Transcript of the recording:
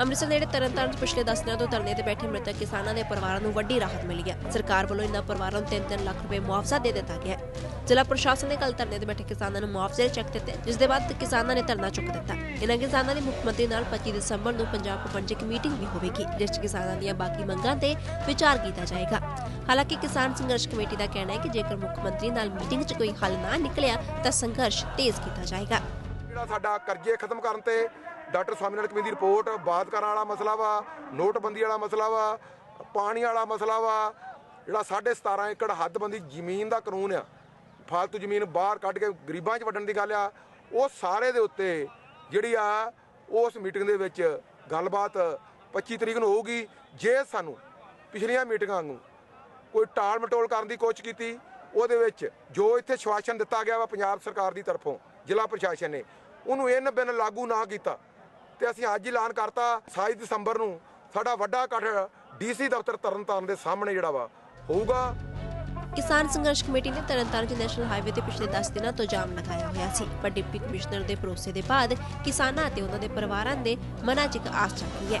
ਅੰਮ੍ਰਿਤਸਰ ਨੇੜੇ ਤਰਨਤਾਰਨ 'ਚ ਪਿਛਲੇ 10 ਦਿਨਾਂ ਤੋਂ ਧਰਨੇ ਤੇ ਬੈਠੇ ਮ੍ਰਿਤਕ ਕਿਸਾਨਾਂ ਦੇ ਪਰਿਵਾਰਾਂ ਨੂੰ ਵੱਡੀ ਰਾਹਤ ਮਿਲੀ ਹੈ। ਸਰਕਾਰ ਵੱਲੋਂ ਇਨ੍ਹਾਂ ਪਰਿਵਾਰਾਂ ਨੂੰ 3-3 ਲੱਖ ਰੁਪਏ ਮੁਆਵਜ਼ਾ ਦੇ ਦਿੱਤਾ ਗਿਆ ਹੈ। ਜ਼ਿਲ੍ਹਾ ਪ੍ਰਸ਼ਾਸਨ ਨੇ ਕੱਲ ਧਰਨੇ ਤੇ ਬੈਠੇ ਕਿਸਾਨਾਂ ਨੂੰ ਮੁਆਵਜ਼ੇ ਚੈੱਕ ਦਿੱਤੇ, ਜਿਸ ਦੇ ਬਾਅਦ ਕਿਸਾਨਾਂ ਨੇ ਧਰਨਾ ਚੁੱਕ ਦਿੱਤਾ। ਇਨ੍ਹਾਂ ਕਿਸਾਨਾਂ ਦੀ ਮੁੱਖ ਮੰਤਰੀ ਨਾਲ 25 ਦਸੰਬਰ ਨੂੰ ਪੰਜਾਬ ਪਹੁੰਚ ਇੱਕ ਮੀਟਿੰਗ ਵੀ ਹੋਵੇਗੀ, ਜਿਸ 'ਚ ਕਿਸਾਨਾਂ ਦੀਆਂ ਬਾਕੀ ਮੰਗਾਂ ਤੇ ਵਿਚਾਰ ਕੀਤਾ ਜਾਏਗਾ। ਹਾਲਾਂਕਿ ਕਿਸਾਨ ਸੰਘਰਸ਼ ਕਮੇਟੀ ਦਾ ਕਹਿਣਾ ਹੈ ਕਿ ਜੇਕਰ ਮੁੱਖ ਮੰਤਰੀ ਨਾਲ ਮੀਟਿੰਗ 'ਚ ਕੋਈ ਹੱਲ ਨਾ ਨਿਕਲਿਆ, ਤਾਂ ਸੰਘਰਸ਼ ਤੇਜ਼ ਕੀਤਾ ਜਾਏਗਾ। ਜਿਹੜਾ ਸਾਡਾ ਕਰਜ਼ੇ ਖਤਮ ਕਰਨ ਤੇ ਡਾਕਟਰ ਸਵਾਮੀਨਾਥਨ ਕਮੇਟੀ ਦੀ ਰਿਪੋਰਟ ਬਾਤ ਵਾਲਾ ਮਸਲਾ ਵਾ, ਨੋਟਬੰਦੀ ਵਾਲਾ ਮਸਲਾ ਵਾ, ਪਾਣੀ ਵਾਲਾ ਮਸਲਾ ਵਾ, ਜਿਹੜਾ 17.5 ਏਕੜ ਹੱਦਬੰਦੀ ਜ਼ਮੀਨ ਦਾ ਕਾਨੂੰਨ ਆ, ਫਾਲਤੂ ਜ਼ਮੀਨ ਬਾਹਰ ਕੱਢ ਕੇ ਗਰੀਬਾਂ 'ਚ ਵੰਡਣ ਦੀ ਗੱਲ ਆ, ਉਹ ਸਾਰੇ ਦੇ ਉੱਤੇ ਜਿਹੜੀ ਆ, ਉਸ ਮੀਟਿੰਗ ਦੇ ਵਿੱਚ ਗੱਲਬਾਤ 25 ਤਰੀਕ ਨੂੰ ਹੋਊਗੀ, ਜੇ ਸਾਨੂੰ ਪਿਛਲੀਆਂ ਮੀਟਿੰਗਾਂ ਨੂੰ ਕੋਈ ਟਾਲ ਮਟੋਲ ਕਰਨ ਦੀ ਕੋਸ਼ਿਸ਼ ਕੀਤੀ, ਉਹਦੇ ਵਿੱਚ ਜੋ ਇੱਥੇ ਸ਼ਵਾਸਨ ਦਿੱਤਾ ਗਿਆ ਵਾ ਪੰਜਾਬ ਸਰਕਾਰ ਦੀ ਤਰਫੋਂ, ਜ਼ਿਲ੍ਹਾ ਪ੍ਰਸ਼ਾਸਨ ਨੇ, ਉਹਨੂੰ ਇਨ ਬਿਨ ਲਾਗੂ ਨਾ ਕੀਤਾ ਤੇ ਅਸੀਂ ਅੱਜ ਐਲਾਨ ਕਰਤਾ 27 ਦਸੰਬਰ ਨੂੰ ਸਾਡਾ ਵੱਡਾ ਇਕੱਠ ਡੀਸੀ ਦਫ਼ਤਰ ਤਰਨਤਾਰਨ ਦੇ ਸਾਹਮਣੇ ਜਿਹੜਾ ਵਾ ਹੋਊਗਾ। ਕਿਸਾਨ ਸੰਘਰਸ਼ ਕਮੇਟੀ ਨੇ ਤਰਨਤਾਰਨ 'ਚ ਨੈਸ਼ਨਲ ਹਾਈਵੇ ਤੇ ਪਿਛਲੇ 10 ਦਿਨਾਂ ਤੋਂ ਜਾਮ ਲਗਾਇਆ ਹੋਇਆ ਸੀ, ਪਰ ਡਿਪਟੀ ਕਮਿਸ਼ਨਰ ਦੇ ਭਰੋਸੇ ਦੇ ਬਾਅਦ ਕਿਸਾਨਾਂ ਅਤੇ ਉਹਨਾਂ ਦੇ ਪਰਿਵਾਰਾਂ ਦੇ ਮਨਾਂ 'ਚ ਇੱਕ ਆਸ ਚੱਕੀ ਹੈ।